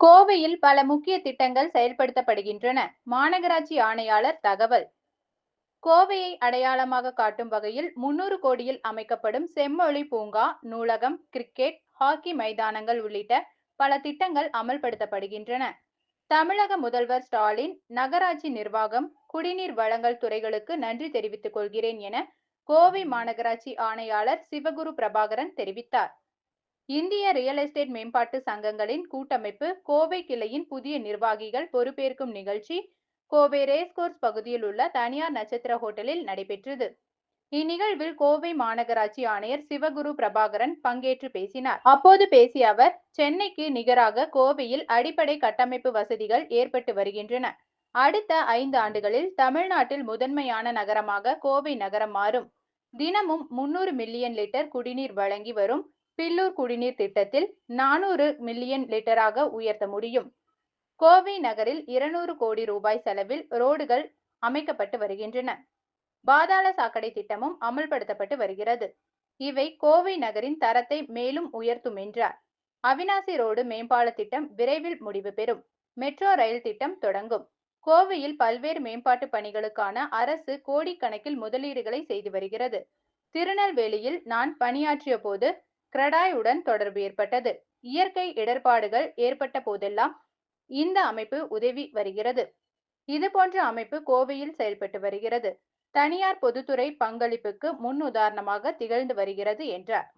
கோவையில் பல முக்கிய திட்டங்கள் செயல்படுத்தப்படுகின்றன. மாநகராட்சி ஆணையாளர் தகவல். கோவையை அடையாளமாக காட்டும் வகையில் முன்னூறு கோடியில் அமைக்கப்படும் செம்மொழி பூங்கா நூலகம் கிரிக்கெட் ஹாக்கி மைதானங்கள் உள்ளிட்ட பல திட்டங்கள் அமல்படுத்தப்படுகின்றன. தமிழக முதல்வர் ஸ்டாலின் நகராட்சி நிர்வாகம் குடிநீர் வழங்கல் துறைகளுக்கு நன்றி தெரிவித்துக் கொள்கிறேன் என கோவை மாநகராட்சி ஆணையாளர் சிவகுரு பிரபாகரன் தெரிவித்தார். இந்திய ரியல் எஸ்டேட் மேம்பாட்டு சங்கங்களின் கூட்டமைப்பு கோவை கிளையின் புதிய நிர்வாகிகள் பொறுப்பேற்கும் நிகழ்ச்சி கோவை ரேஸ்கோர்ஸ் பகுதியில் உள்ள தனியார் நட்சத்திர ஹோட்டலில் நடைபெற்றது. இந்நிகழ்வில் கோவை மாநகராட்சி ஆணையர் சிவகுரு பிரபாகரன் பங்கேற்று பேசினார். அப்போது பேசிய அவர் சென்னைக்கு நிகராக கோவையில் அடிப்படை கட்டமைப்பு வசதிகள் ஏற்பட்டு வருகின்றன. அடுத்த ஐந்து ஆண்டுகளில் தமிழ்நாட்டில் முதன்மையான நகரமாக கோவை நகரம் மாறும். தினமும் முன்னூறு மில்லியன் லிட்டர் குடிநீர் வழங்கி வரும் பில்லூர் குடிநீர் திட்டத்தில் நானூறு மில்லியன் லிட்டராக உயர்த்த முடியும். கோவை நகரில் இருநூறு கோடி ரூபாய் செலவில் ரோடுகள் அமைக்கப்பட்டு வருகின்றன. பாதாள சாக்கடை திட்டமும் அமல்படுத்தப்பட்டு வருகிறது. இவை கோவை நகரின் தரத்தை மேலும் உயர்த்தும் என்றார். அவினாசி ரோடு மேம்பால திட்டம் விரைவில் முடிவு பெறும். மெட்ரோ ரயில் திட்டம் தொடங்கும். கோவையில் பல்வேறு மேம்பாட்டு பணிகளுக்கான அரசு கோடிக்கணக்கில் முதலீடுகளை செய்து வருகிறது. திருநெல்வேலியில் நான் பணியாற்றிய போது கிரடாயுடன் தொடர்பு ஏற்பட்டது. இயற்கை இடர்பாடுகள் ஏற்பட்ட போதெல்லாம் இந்த அமைப்பு உதவி வருகிறது. இது போன்ற அமைப்பு கோவையில் செயல்பட்டு வருகிறது. தனியார் பொதுத்துறை பங்களிப்புக்கு முன் உதாரணமாக திகழ்ந்து வருகிறது என்றார்.